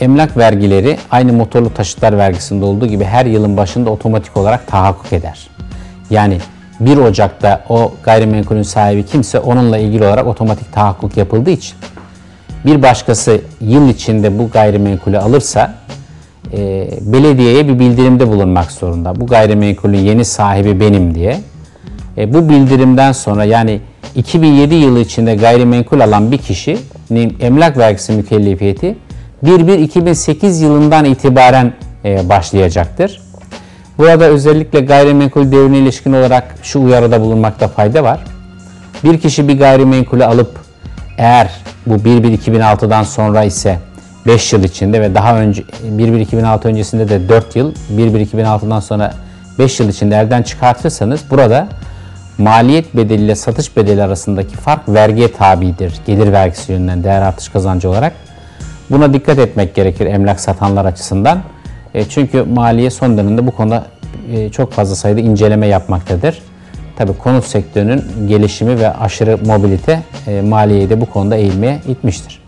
Emlak vergileri aynı motorlu taşıtlar vergisinde olduğu gibi her yılın başında otomatik olarak tahakkuk eder. Yani 1 Ocak'ta o gayrimenkulün sahibi kimse onunla ilgili olarak otomatik tahakkuk yapıldığı için bir başkası yıl içinde bu gayrimenkulü alırsa e, belediyeye bir bildirimde bulunmak zorunda. Bu gayrimenkulün yeni sahibi benim diye. E, bu bildirimden sonra yani 2007 yılı içinde gayrimenkul alan bir kişinin emlak vergisi mükellefiyeti 1-1-2008 yılından itibaren e, başlayacaktır. Burada özellikle gayrimenkul devrine ilişkin olarak şu uyarıda bulunmakta fayda var. Bir kişi bir gayrimenkulü alıp eğer bu 1-1-2006'dan sonra ise 5 yıl içinde ve daha önce 1-1-2006 öncesinde de 4 yıl, 1-1-2006'dan sonra 5 yıl içinde elden çıkartırsanız burada maliyet bedeli ile satış bedeli arasındaki fark vergiye tabidir. Gelir vergisi yönünden değer artış kazancı olarak. Buna dikkat etmek gerekir emlak satanlar açısından. E, çünkü maliye son dönemde bu konuda e, çok fazla sayıda inceleme yapmaktadır. Tabii konut sektörünün gelişimi ve aşırı mobilite e, maliyeyi de bu konuda eğilmeye itmiştir.